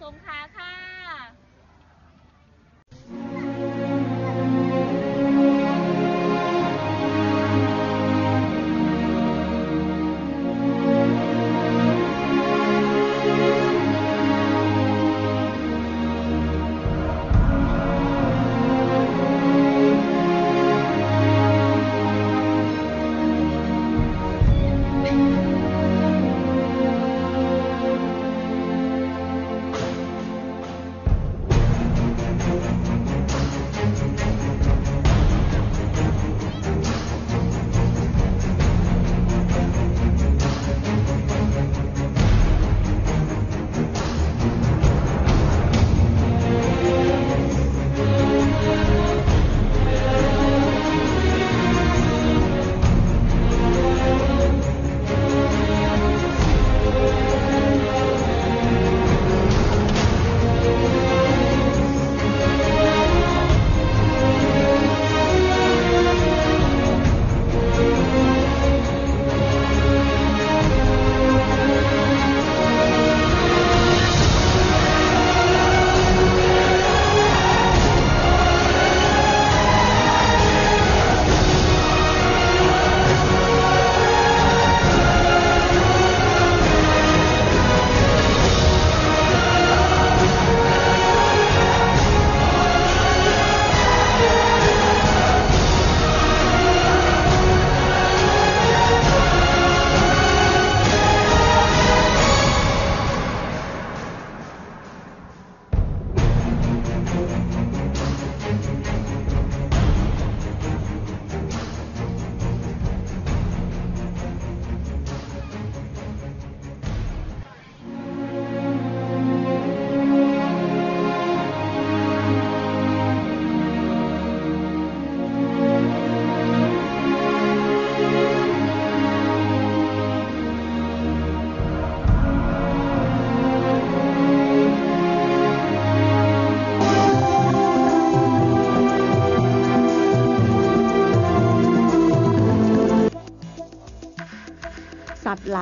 สวนสัตว์สงค่ะ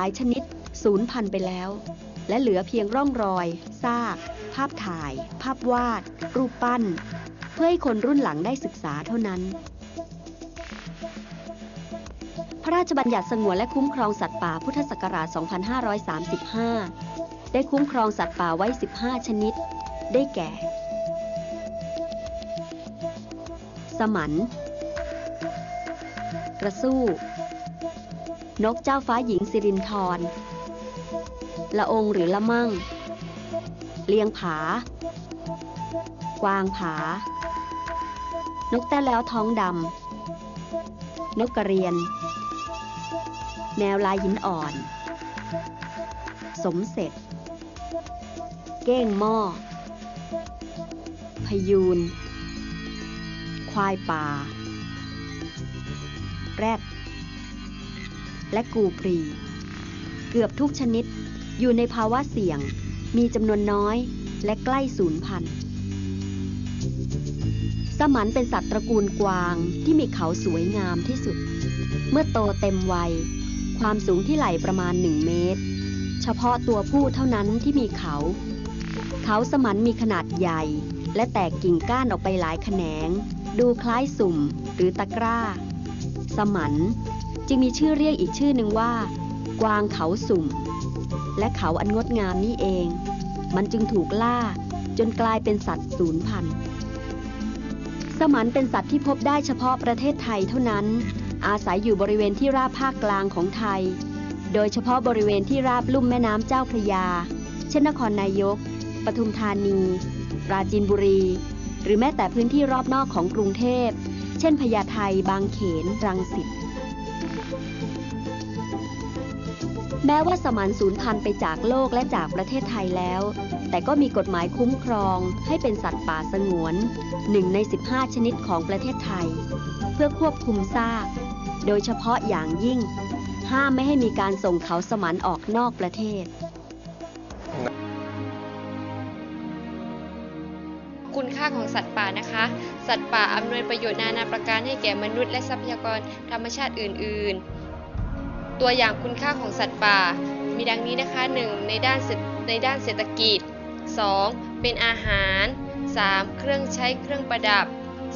ายชนิดสูญพันธุ์ไปแล้ว และเหลือเพียงร่องรอย ซาก ภาพถ่าย ภาพวาด รูปปั้น เพื่อให้คนรุ่นหลังได้ศึกษาเท่านั้น พระราชบัญญัติสงวนและคุ้มครองสัตว์ป่าพุทธศักราช 2535 ได้คุ้มครองสัตว์ป่าไว้ 15 ชนิด ได้แก่ สมัน กระสู้ นกเจ้าฟ้าหญิงสิรินทรละองหรือละมั่ง เลียงผา กวางผา นกแต้แล้วท้องดำ นกกระเรียน แมวลายหินอ่อน สมเสร็จ เก้งหม้อ พยูน ควายป่า แรด และกูปรี เกือบทุกชนิดอยู่ในภาวะเสี่ยง มีจำนวนน้อยและใกล้สูญพันธุ์สมันเป็นสัตว์ตระกูลกวางที่มีเขาสวยงามที่สุด เมื่อโตเต็มวัย ความสูงที่ไหล่ประมาณ 1 เมตร เฉพาะตัวผู้เท่านั้นที่มีเขา เขาสมันมีขนาดใหญ่ และแตกกิ่งก้านออกไปหลายแขนง ดูคล้ายสุ่มหรือตะกร้า สมัน จึงมีชื่อเรียกอีกชื่อหนึ่งว่า กวางเขาสุ่ม และเขาอันงดงามนี่เอง มันจึงถูกล่าจนกลายเป็นสัตว์สูญพันธุ์สมันเป็นสัตว์ที่พบได้เฉพาะประเทศไทยเท่านั้น อาศัยอยู่บริเวณที่ราบภาคกลางของไทย โดยเฉพาะบริเวณที่ราบลุ่มแม่น้ำเจ้าพระยา เช่นนครนายก ปทุมธานี ปราจีนบุรี หรือแม้แต่พื้นที่รอบนอกของกรุงเทพ เช่นพญาไทบางเขน รังสิต แม้ว่าสมันสูญพันธุ์ไปจากโลกและจากประเทศไทยแล้ว แต่ก็มีกฎหมายคุ้มครองให้เป็นสัตว์ป่าสงวนหนึ่งใน 15 ชนิดของประเทศไทย เพื่อควบคุมซาก โดยเฉพาะอย่างยิ่ง ห้ามไม่ให้มีการส่งเขาสมันออกนอกประเทศ คุณค่าของสัตว์ป่านะคะ สัตว์ป่าอำนวยประโยชน์นานาประการให้แก่มนุษย์และทรัพยากรธรรมชาติอื่น ๆ ตัวอย่างคุณค่าของสัตว์ป่า มีดังนี้นะคะ 1. ในด้านในด้านเศรษฐกิจ 2. เป็นอาหาร 3. เครื่องใช้เครื่องประดับ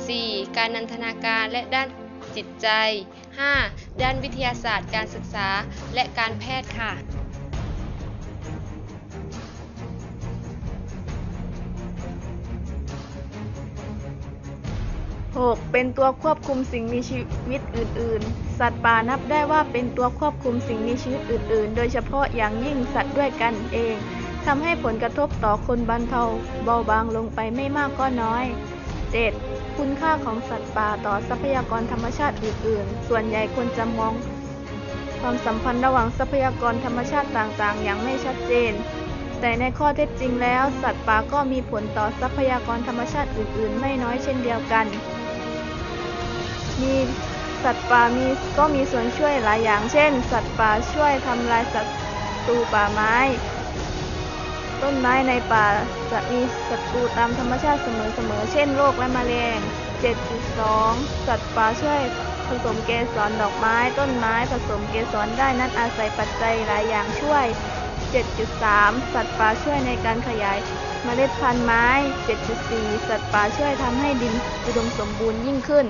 4. การนันทนาการและด้านจิตใจ 5. ด้านวิทยาศาสตร์การศึกษาและการแพทย์ค่ะ 6. เป็นตัวควบคุมสิ่งมีชีวิตอื่น ๆ สัตว์ป่านับได้ว่าเป็นตัวควบคุมสิ่งมีชีวิตอื่น ๆ โดยเฉพาะอย่างยิ่งสัตว์ด้วยกันเองทำให้ผลกระทบต่อคนบรรเทาเบาบางลงไปไม่มากก็น้อย 7. คุณค่าของสัตว์ป่าต่อทรัพยากรธรรมชาติอื่น ๆ ส่วนใหญ่คนจะมอง ความสัมพันธ์ระหว่างทรัพยากรธรรมชาติต่าง ๆ อย่างไม่ชัดเจน แต่ในข้อเท็จจริงแล้ว สัตว์ป่าก็มีผลต่อทรัพยากรธรรมชาติอื่น ๆ ไม่น้อยเช่นเดียวกัน มี สัตว์ป่ามีก็มีส่วนช่วยหลายอย่าง เช่น สัตว์ป่าช่วยทำลายศัตรูป่าไม้ ต้นไม้ในป่าจะมีศัตรูตามธรรมชาติเสมอๆ เช่นโรคและแมลง7.2 สัตว์ป่าช่วยผสมเกสรดอกไม้ ต้นไม้ผสมเกสรได้นั้นอาศัยปัจจัยหลายอย่างช่วย 7.3 สัตว์ป่าช่วยในการขยายเมล็ดพันธุ์ไม้ 7.4 สัตว์ป่าช่วยทำให้ดินอุดมสมบูรณ์ยิ่งขึ้น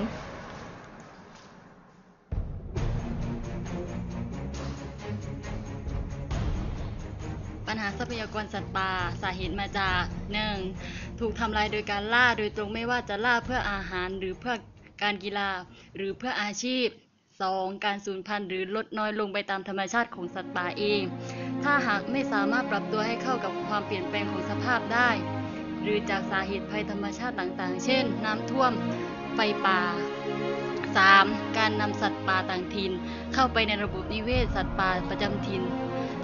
พยากรสัตว์ป่าสาเหตุมาจาก 1. ถูกทำลายโดยการล่าโดยตรงไม่ว่าจะล่าเพื่ออาหารหรือเพื่อการกีฬาหรือเพื่ออาชีพ 2. การสูญพันธุ์หรือลดน้อยลงไปตามธรรมชาติของสัตว์ป่าเอง ถ้าหากไม่สามารถปรับตัวให้เข้ากับความเปลี่ยนแปลงของสภาพได้ หรือจากสาเหตุภัยธรรมชาติต่างๆ เช่น น้ำท่วมไฟป่า 3. การนำสัตว์ป่าต่างถิ่น เข้าไปในระบบนิเวศสัตว์ป่าประจำถิ่น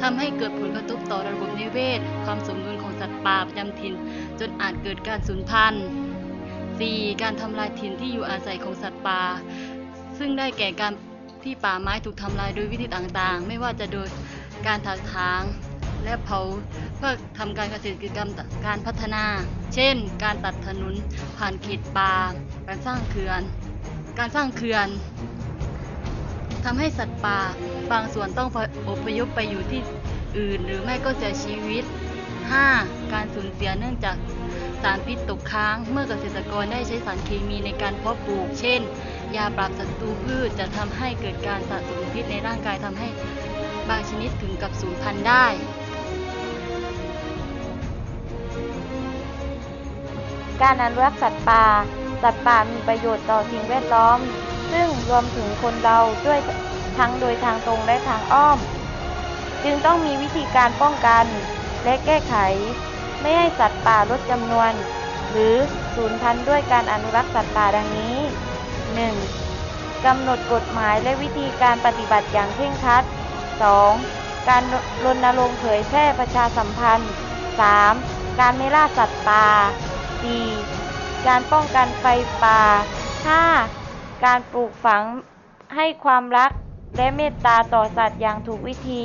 ทำให้เกิดผลกระทบต่อระบบนิเวศ ความสมดุลของสัตว์ป่าประจำถิ่น จนอาจเกิดการสูญพันธุ์ 4. การทำลายถิ่นที่อยู่อาศัยของสัตว์ป่า ซึ่งได้แก่การที่ป่าไม้ถูกทำลายโดยวิธีต่างๆ ไม่ว่าจะโดยการถากถางและเผาเพื่อทำการเกษตรกรรมการพัฒนา เช่น การตัดถนนผ่านเขตป่า การสร้างเขื่อน การสร้างเขื่อนทำให้สัตว์ป่า บางส่วนต้องอพยพไปอยู่ที่อื่น หรือไม่ก็เสียชีวิต 5. การสูญเสียเนื่องจากสารพิษตกค้าง เมื่อเกษตรกรได้ใช้สารเคมีในการเพาะปลูก เช่น ยาปราบศัตรูพืชจะทำให้เกิดการสะสมพิษในร่างกายทำให้บางชนิดถึงกับสูญพันธุ์ได้การอนุรักษ์สัตว์ป่า สัตว์ป่ามีประโยชน์ต่อสิ่งแวดล้อม ซึ่งรวมถึงคนเราด้วย ทั้งโดยทางตรงและทางอ้อม จึงต้องมีวิธีการป้องกันและแก้ไข ไม่ให้สัตว์ป่าลดจำนวน หรือสูญพันธุ์ด้วยการอนุรักษ์สัตว์ป่าดังนี้ 1. กำหนดกฎหมายและวิธีการปฏิบัติอย่างเคร่งครัด 2. การรณรงค์เผยแพร่ประชาสัมพันธ์ 3. การไม่ล่าสัตว์ป่า 4. การป้องกันไฟป่า 5. การปลูกฝังให้ความรัก และเมตตาต่อสัตว์อย่างถูกวิธี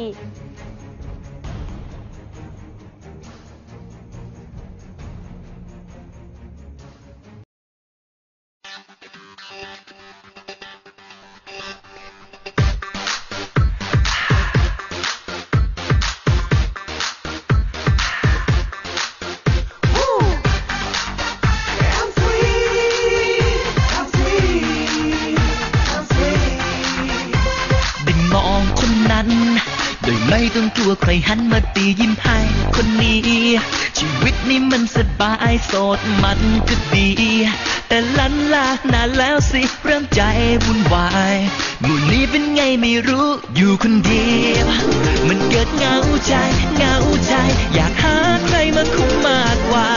ต้องกลัวใครหันมาตียิ้มให้คนนี้ ชีวิตนี้มันสบายโสดมันก็ดี แต่ลันลานานแล้วสิเริ่มใจวุ่นวายหมู่นี้เป็นไงไม่รู้อยู่คนเดียว มันเกิดเหงาใจเหงาใจ อยากหาใครมาคุมมากกว่า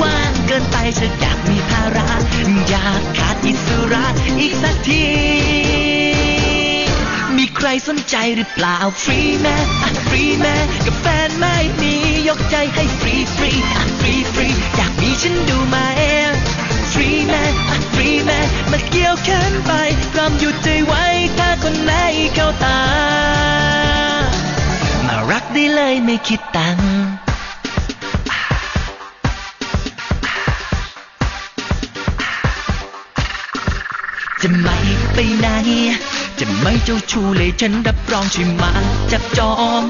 ว่างเกินไปฉันอยากมีภาระ อยากขาดอิสระอีกสักที ใครสนใจหรือเปล่า ฟรีแม่ฟรีแม่กับแฟนไม่มียกใจให้ฟรีฟรีฟรีฟรีอยากมีฉันดูมาไหมฟรีแม่ฟรีแม่มาเกี่ยวแขนไปกล้อมหยุดใจไว้ถ้าคนไหนเข้าตา มารักได้เลยไม่คิดตังจะไม่ไปไหน จะไม่เจ้าชู้เลยฉันรับรองช่มาจับจอง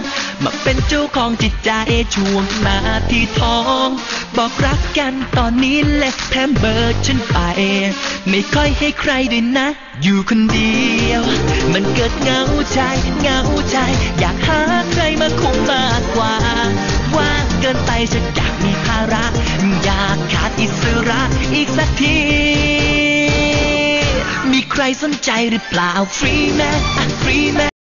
มาเป็นเจ้าของจิตใจช่วงหนาที่ท้อง บอกรักกันตอนนี้เลยแถมเบอร์ฉันไป ไม่ค่อยให้ใครด้วยนะ อยู่คนเดียว มันเกิดเหงาใจเหงาใจ อยากหาใครมาคุมมากกว่า ว่างเกินไปฉันอยากมีภาระ อยากขาดอิสระอีกสักที มีใครสนใจหรือเปล่าฟรีแมฟรีแม